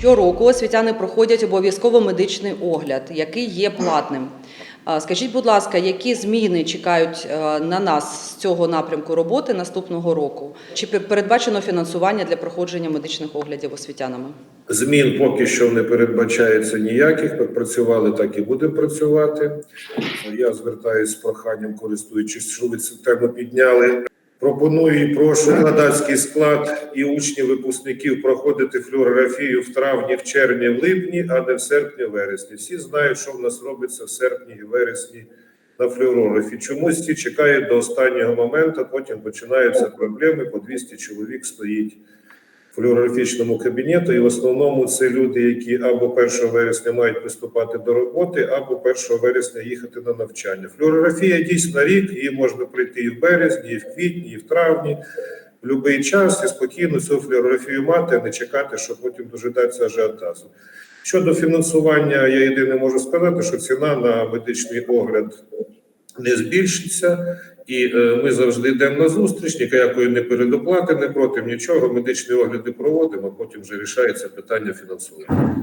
Щороку освітяни проходять обов'язково медичний огляд, який є платним. Скажіть, будь ласка, які зміни чекають е, на нас з цього напрямку роботи наступного року? Чи передбачено фінансування для проходження медичних оглядів освітянами? Змін поки що не передбачається ніяких. Як працювали, так і будемо працювати. Я звертаюся з проханням, користуючись, що ви цю тему підняли. Пропоную і прошу глядацький склад і учнів випускників проходити флюорографію в травні, в червні, в липні, а не в серпні, вересні. Всі знають, що в нас робиться в серпні і вересні на флюорографі. Чомусь всі чекають до останнього моменту, потім починаються проблеми. По 200 чоловік стоїть флюорографічному кабінеті, і в основному це люди, які або 1 вересня мають приступати до роботи, або 1 вересня їхати на навчання. Флюорографія дійсно рік, її можна пройти і в березні, і в квітні, і в травні. В будь-який час і спокійно цю флюорографію мати, а не чекати, що потім дожидатися ажіотазу. Щодо фінансування, я єдине можу сказати, що ціна на медичний огляд не збільшиться, і е, ми завжди йдемо на зустріч, ніякої не передоплати, не проти нічого. Медичні огляди проводимо, а потім вже рішається питання фінансування.